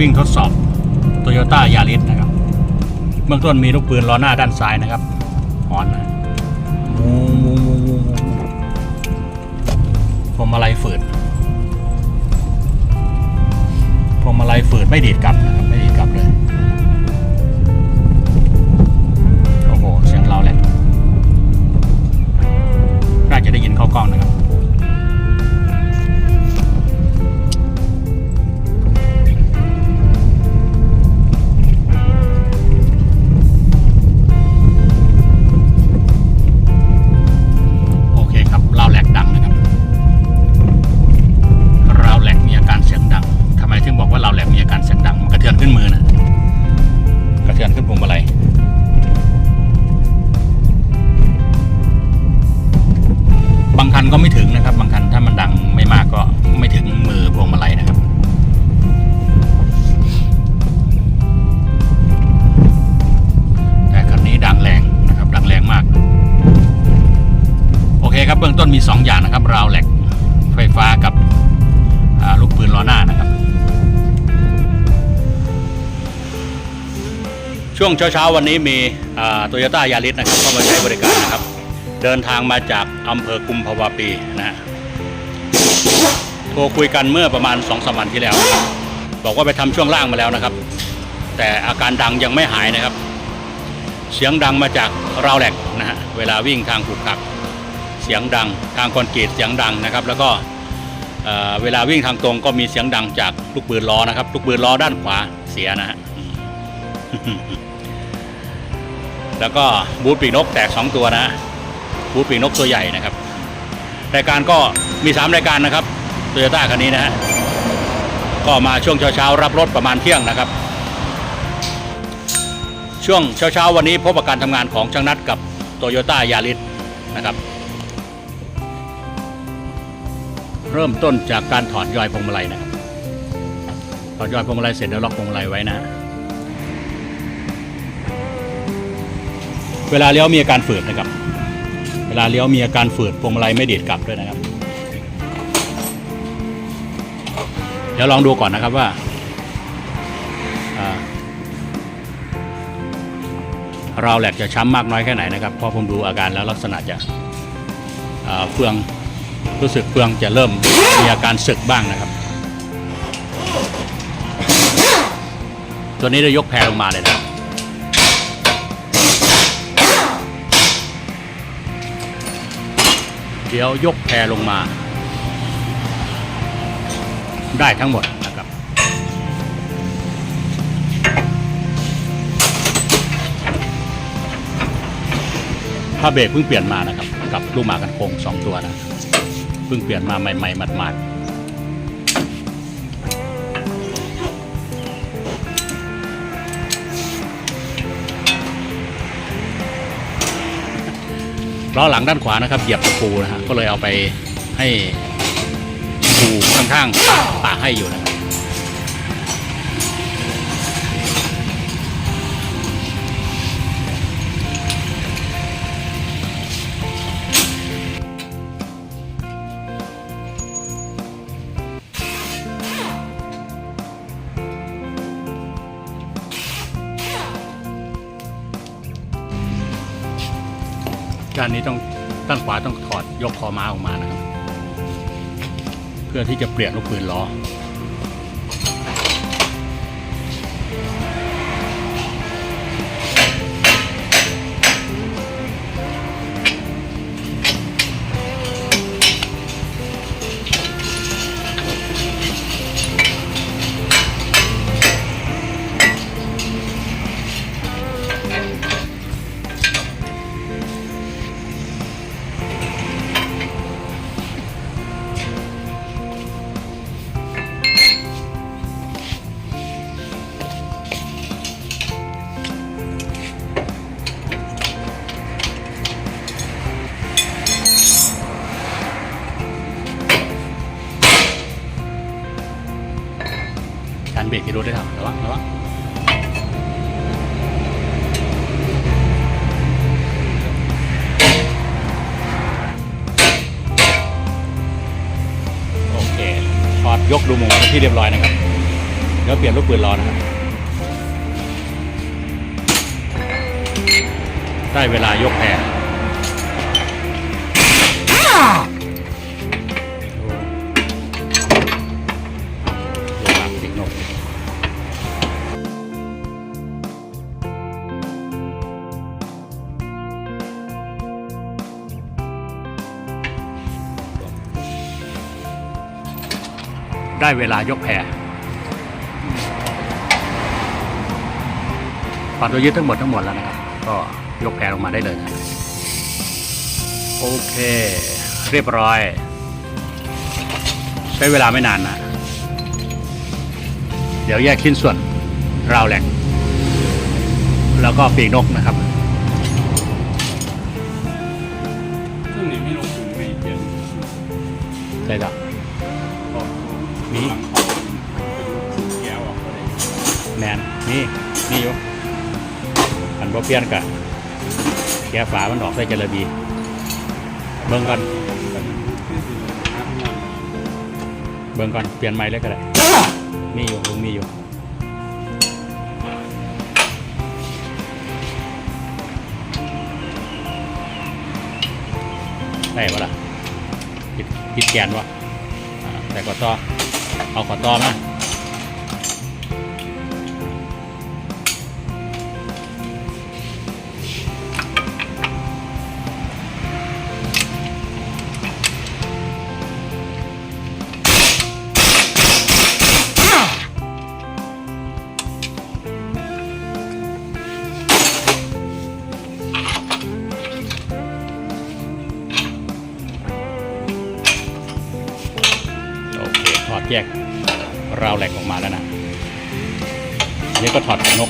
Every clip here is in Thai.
วิ่งทดสอบโตโยต้ายาริสนะครับ เบื้องต้นมีลูกปืนล้อหน้าด้านซ้ายนะครับหอนนะมูมูมูมูพวงมาลัยฝืดพวงมาลัยฝืดไม่ดีดกลับนะ วงเช้าๆวันนี้มีโตโยต้ายาริสนะครับเข้ามาใช้บริการนะครับ เดินทางมาจากอำเภอกุมภาวะปีนะฮะโทรคุยกันเมื่อประมาณ2อสวันที่แล้ว บอกว่าไปทำช่วงล่างมาแล้วนะครับ แต่อาการดังยังไม่หายนะครับ เสียงดังมาจากราวแหลกนะฮะเวลาวิ่งทางขุกขัก เสียงดังทางคอนกรีตเสียงดังนะครับ แล้วก็เเวลาวิ่งทางตรงก็มีเสียงดังจากลูกปืนล้อนะครับ ลูกปืนล้อด้านขวาเสียนะฮะ แล้วก็บูทปีกนกแตก 2 ตัวนะบูทปีกนกตัวใหญ่นะครับรายการก็มี 3 รายการนะครับโตโยต้าคันนี้นะฮะก็มาช่วงเช้าๆรับรถประมาณเที่ยงนะครับ ช่วงเช้าๆวันนี้พบกับการทำงานของช่างนัดกับโตโยต้ายาริสนะครับ เริ่มต้นจากการถอดยอยพวงมาลัยนะครับถอดยอยพวงมาลัยเสร็จแล้วล็อกพวงมาลัยไว้นะ เวลาเลี้ยวมีอาการฝืดนะครับ เวลาเลี้ยวมีอาการฝืดพวงมาลัยไม่ดีดกลับด้วยนะครับ เดี๋ยวลองดูก่อนนะครับว่าอ่าราวแหลกจะช้ำมากน้อยแค่ไหนนะครับเพราะผมดูอาการแล้วลักษณะจะเฟืองรู้สึกเฟืองจะเริ่มมีอาการสึกบ้างนะครับ ตัวนี้ได้ยกแพรลงมาเลยนะ เดี๋ยวยกแพรลงมา ได้ทั้งหมดนะครับ ถ้าเบรกเพิ่งเปลี่ยนมานะครับ กับลูกหมากันโคงสองตัวนะ เพิ่งเปลี่ยนมาใหม่ๆหมาดๆ ล้อหลังด้านขวานะครับเหยียบตะปูนะฮะก็เลยเอาไปให้ปูข้างๆปากให้อยู่นะ ครับกานนี้ต้องด้านขวาต้องถอดยกคอม้าออกมานะครับ เพื่อที่จะเปลี่ยนลูกปืนล้อ เบรกที่รถได้ทำระวังระวังโอเคถอดยกดูมูเป็นที่เรียบร้อยนะครับเดี๋ยวดี๋ยวเปลี่ยนลูกปืนรอนะครับ ได้เวลายกแพร ได้เวลายกแพรปัดตัวยึดทั้งหมดทั้งหมดแล้วนะครับ ก็ยกแพรลงมาได้เลยนะโอเค เรียบร้อย ใช้เวลาไม่นานนะ เดี๋ยวแยกชิ้นส่วนราวแหลกแล้วก็ปีกนกนะครับซึ่งนี่ไม่ลงทุนไม่เปลี่ยนใช่แล้ว มีแมนนี่นี่อยู่อันบ่เปลี่ยนกะแกะฝามันออกได้จระบีเบิ่งก่อนเบิ่งก่อนเปลี่ยนใหม่เลยก็ได้มีอยู่ลุงมีอยู่ได้ปะล่ะปิดปิดแกนวะแต่ก็ต่อ เอาขอตอมาโ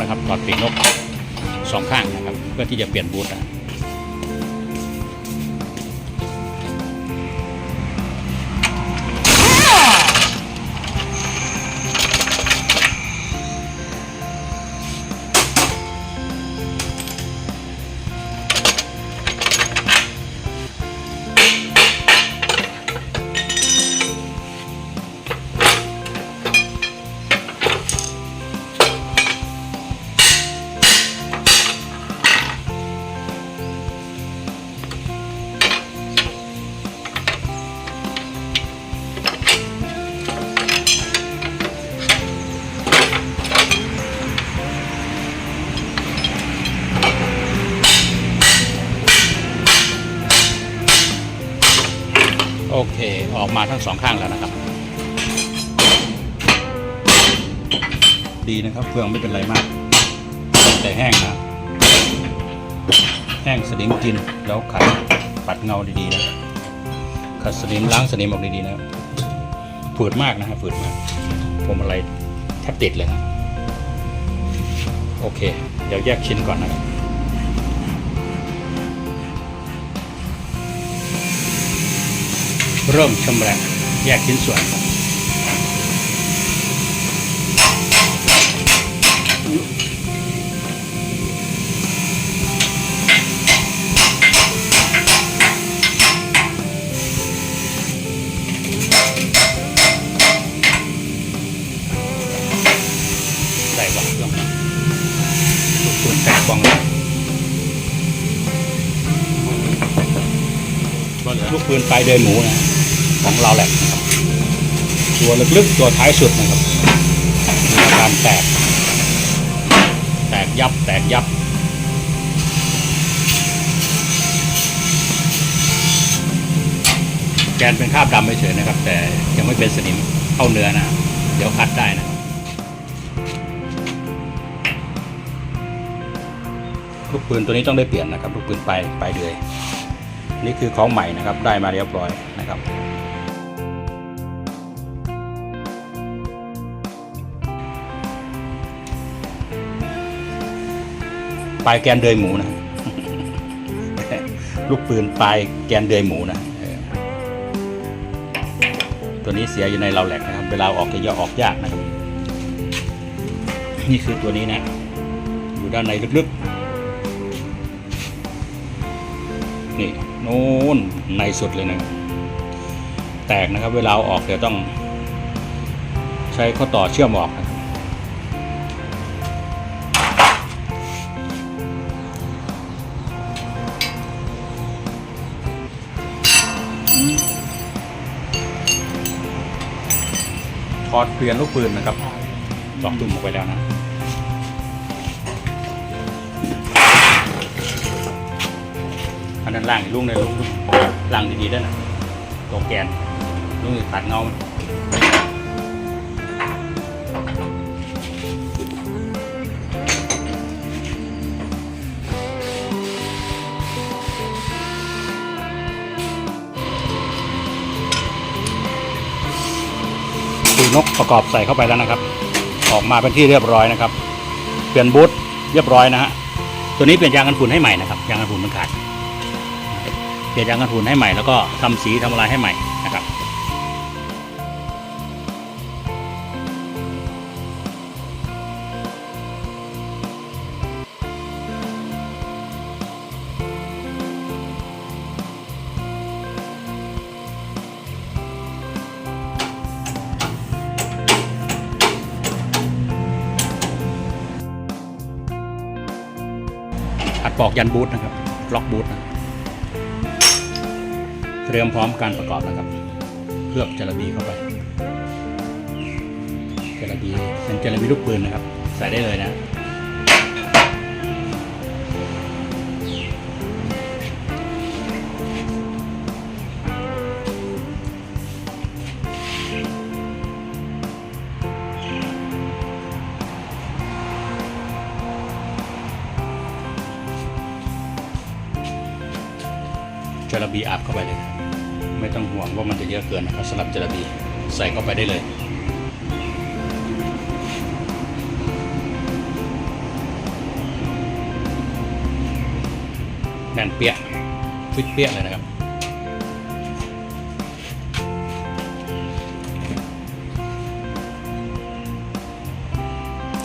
นะครับถอดปีกนกสองข้างนะครับ เพื่อที่จะเปลี่ยนบูท ทั้งสองข้างแล้วนะครับ ดีนะครับเฟืองไม่เป็นไรมาก แต่แห้งนะแห้งสนิมกินแล้วขัดปัดเงาดีๆนะขัดสนิมล้างสนิมออกดีๆนะฝืดมากนะครับฝืดมากผมอะไรแทบติดเลยนะโอเค เดี๋ยวแยกชิ้นก่อนนะครับ เริ่มชำแหละแยกชิ้นส่วนใส่บ้องลงลูกปืนแตกบ้องเลยลูกปืนปลายเดินหมูนะ ของเราแหละตัวลึกๆตัวท้ายสุดนะครับมีอาการแตก แตกยับแตกยับแกนเป็นคราบดำเฉยๆนะครับ แต่ยังไม่เป็นสนิมเข้าเนื้อนะ เดี๋ยวขัดได้นะลูกปืนตัวนี้ต้องได้เปลี่ยนนะครับลูกปืนไปลายปเดือยนี่คือของใหม่นะครับ ได้มาเรียบร้อยนะครับ ปลายแกนเดยหมูนะ ลูกปืนปลายแกนเดยหมูนะตัวนี้เสียอยู่ในเราแหลกนะครับ เวลาออกจะย่อออกยากนะครับ นี่คือตัวนี้นะ อยู่ด้านในลึกๆ นี่โน่นในสุดเลยนะ แตกนะครับ เวลาอาออกเดี๋ยวต้อง ใช้ข้อต่อเชื่อมออกนะ ครับอเปลี่ยนลูกปืนนะครับลอกดุ่มออกไปแล้วนะอันนั้นล่างอีกลูกในลูกล่างดีๆด้วยนะตัวแกนลูกตัดเงามัน คือนกประกอบใส่เข้าไปแล้วนะครับ ออกมาเป็นที่เรียบร้อยนะครับ เปลี่ยนบูทเรียบร้อยนะฮะตัวนี้เปลี่ยนยางกันฝุ่นให้ใหม่นะครับยางกันฝุ่นมันขาดเปลี่ยนยางกันฝุ่นให้ใหม่แล้วก็ทำสีทำอะไรให้ใหม่ อัดปอกยันบูทนะครับ ล็อกบูทนะเตรียมพร้อมการประกอบนะครับ เคลือบจระบีเข้าไปจระบีเป็นจระบีลูกปืนนะครับ ใส่ได้เลยนะ บีอัดเข้าไปเลยครับไม่ต้องห่วงว่ามันจะเยอะเกินนะครับสำหรับจระบีใส่เข้าไปได้เลย แน่นเปี้ยฟิตเปี้ยเลยนะครับ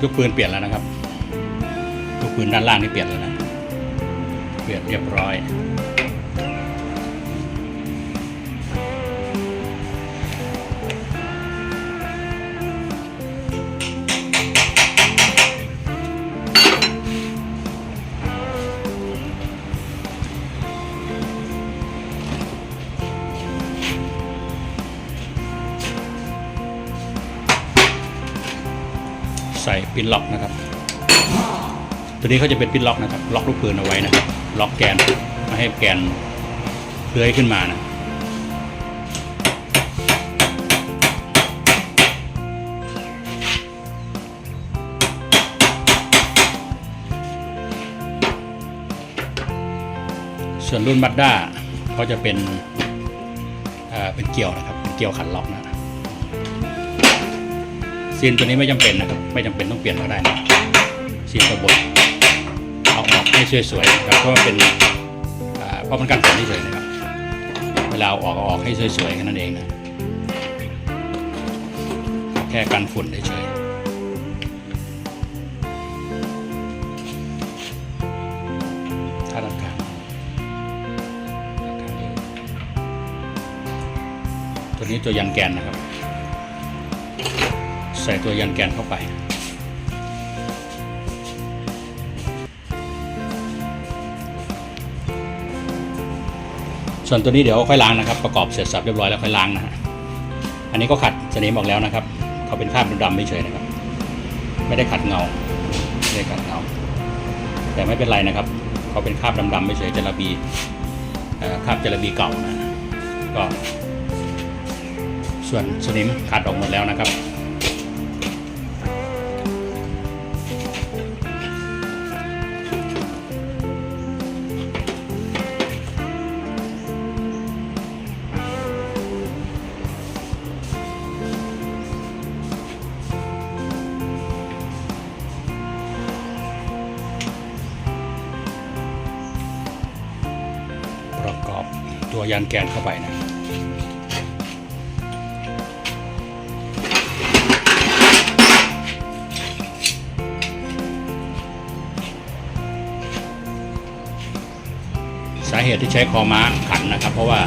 ลูกปืนเปลี่ยนแล้วนะครับลูกปืนด้านล่างนี่เปลี่ยนแล้วนะ เปลี่ยนเรียบร้อย ปินล็อกนะครับ ตัวนี้เขาจะเป็นปินล็อกนะครับ ล็อกลูกปืนเอาไว้นะครับ ล็อกแกนไม่ให้แกนเลื้อยขึ้นมานะส่วนรุ่นบัตด้าเขาจะเป็นเป็นเกลียวนะครับ เป็นเกลียวขันล็อกนะ ซีนตัวนี้ไม่จำเป็นนะครับ ไม่จำเป็นต้องเปลี่ยนก็ได้นะซีนตัวบนเอาออกให้สวยๆนะครับเพราะว่าเป็นเพราะมันกันฝนเฉยๆนะครับเวลาเอาออกออกให้สวยๆแค่นั้นเองนะแค่กันฝุ่นเฉยๆถ้าด้านกลางกางนี้ตัวนี้ตัวยันแกนนะครับ ใส่ตัวยันแกนเข้าไป ส่วนตัวนี้เดี๋ยวค่อยล้างนะครับ ประกอบเสร็จสับเรียบร้อยแล้วค่อยล้างนะฮะอันนี้ก็ขัดสนิมออกแล้วนะครับ เขาเป็นคราบดำๆไม่เฉยนะครับ ไม่ได้ขัดเงาไม่ได้ขัดเงา แต่ไม่เป็นไรนะครับ เขาเป็นคราบดำๆไม่เฉยจระบีคราบจระบีเก่านะก็ส่วนสนิมขัดออกหมดแล้วนะครับ ยันแกนเข้าไปนะสาเหตุที่ใช้คอม้าขันนะครับ เพราะว่า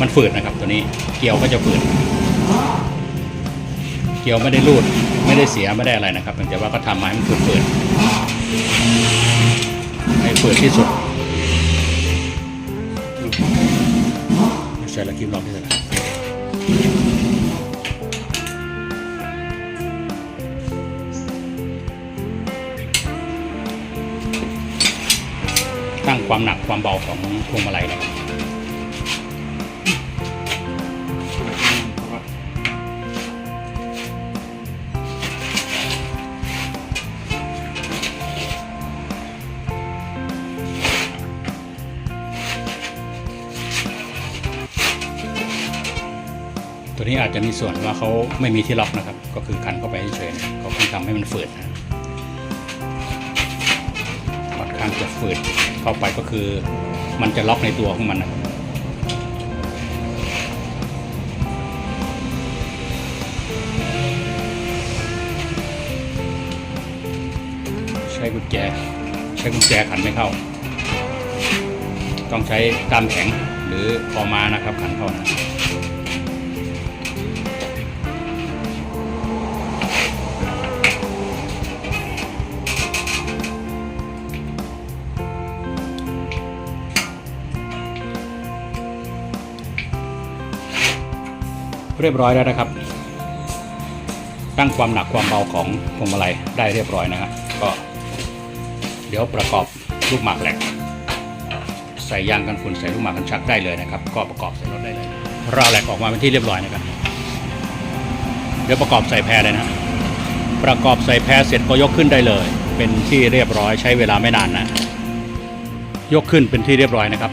มันฝืดนะครับตัวนี้เกลียวก็จะฝืดเกลียวไม่ได้รูดไม่ได้เสียไม่ได้อะไรนะครับแต่ว่าก็ทำมาให้มันฝืดๆให้ฝืดที่สุด ใช่แล้วคีม kim lan bize. ตั้งความหนักความเบาของพวงมาลัยนะครั ตัวนี้อาจจะมีส่วนว่าเขาไม่มีที่ล็อกนะครับ ก็คือคันเข้าไปเฉยๆเขาเพิ่งทำให้มันฝืดนะค่อนข้างจะฝืดเข้าไปก็คือ มันจะล็อกในตัวของมันนะครับใช้กุญแจ ใช้กุญแจขันไม่เข้า ต้องใช้ตามแข็งหรือคอมานะครับขันเข้านะ เรียบร้อยแล้วนะครับ ตั้งความหนักความเบาของพวงมาลัยได้เรียบร้อยนะครับก็ เดี๋ยวประกอบลูกหมากแหลกใส่ยางกันฝุ่นใส่ลูกหมากกันชักได้เลยนะครับ ก็ประกอบใส่รถได้เลยราวแหลกออกมาเป็นที่เรียบร้อยนะครับ เดี๋ยวประกอบใส่แพรเลยนะ ประกอบใส่แพรเสร็จก็ยกขึ้นได้เลย เป็นที่เรียบร้อยใช้เวลาไม่นานนะ ยกขึ้นเป็นที่เรียบร้อยนะครับ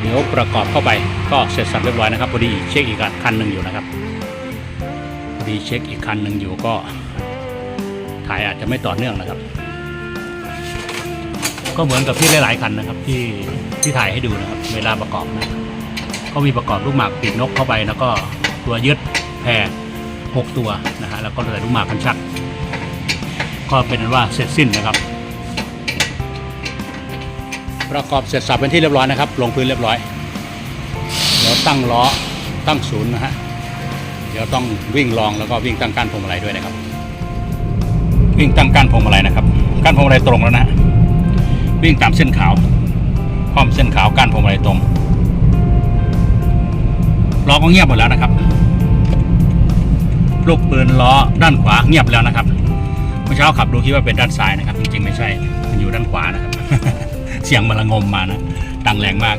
เดี๋ยวประกอบเข้าไปก็เสร็จสับเรียบร้อยนะครับพอดีเช็คอีกคันหนึ่งอยู่นะครับพอดีเช็คอีกคันหนึ่งอยู่ก็ถ่ายอาจจะไม่ต่อเนื่องนะครับ ก็เหมือนกับที่หลาย ๆ คันนะครับ ที่ที่ถ่ายให้ดูนะครับ เวลาประกอบนะก็มีประกอบลูกหมากปีกนกเข้าไปแล้วก็ตัวยึดแพรหกตัวนะฮะแล้วก็ใส่ลูกหมากคันชัก ก็เป็นว่าเสร็จสิ้นนะครับ ประกอบเสร็จสับเป็นที่เรียบร้อยนะครับ ลงพื้นเรียบร้อย เดี๋ยวตั้งล้อตั้งศูนย์นะฮะ เดี๋ยวต้องวิ่งลองแล้วก็วิ่งตั้งก้านพวงมาลัยด้วยนะครับ วิ่งตั้งก้านพวงมาลัยนะครับก้านพวงมาลัยตรงแล้วนะ วิ่งตามเส้นขาวห้อมเส้นขาวก้านพวงมาลัยตรงล้อก็เงียบหมดแล้วนะครับลูกปืนล้อด้านขวาเงียบแล้วนะครับเมื่อเช้าขับดูคิดว่าเป็นด้านซ้ายนะครับ จริงๆไม่ใช่มันอยู่ด้านขวานะครับ เสียงมันระงมมานะดังแรงมาก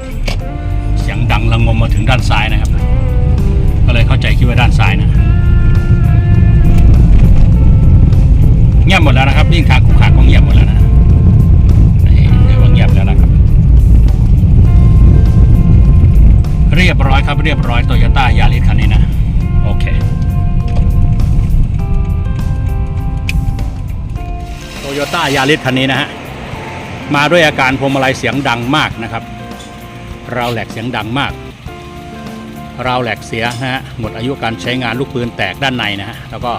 เสียงดังระงมมาถึงด้านซ้ายนะครับ ก็เลยเข้าใจคิดว่าด้านซ้ายนะเงียบหมดแล้วนะครับยิ่งทางขุขาก็เงียบหมดแล้วนะนี่เรียกว่าเงียบแล้วนะครับ เรียบร้อยครับเรียบร้อยโตโยต้ายาริสคันนี้นะโอเคโตโยต้ายาริสคันนี้นะฮะ มาด้วยอาการพวงมาลัยเสียงดังมากนะครับราวแหลกเสียงดังมากราวแหลกเสียฮะหมดอายุการใช้งานลูกปืนแตกด้านในนะฮะแล้วก็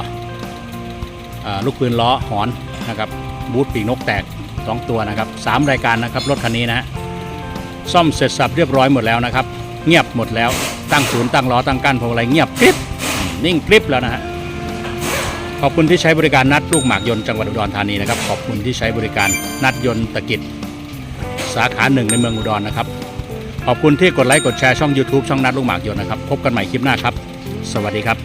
ลูกปืนล้อหอนนะครับบูทปีกนกแตก 2 ตัวนะครับสามรายการนะครับรถคันนี้นะฮะซ่อมเสร็จสับเรียบร้อยหมดแล้วนะครับ เงียบหมดแล้วตั้งศูนย์ตั้งล้อตั้งกั้นพวงมาลัยเงียบกริบนิ่งกริบแล้วนะฮะ ขอบคุณที่ใช้บริการนัดลูกหมากยนต์จังหวัดอุดรธานีนะครับ ขอบคุณที่ใช้บริการนัดยนต์ตะกิจสาขาหนึ่งในเมืองอุดรนะครับ ขอบคุณที่กดไลค์กดแชร์ช่อง YouTube ช่องนัดลูกหมากยนต์นะครับ พบกันใหม่คลิปหน้าครับ สวัสดีครับ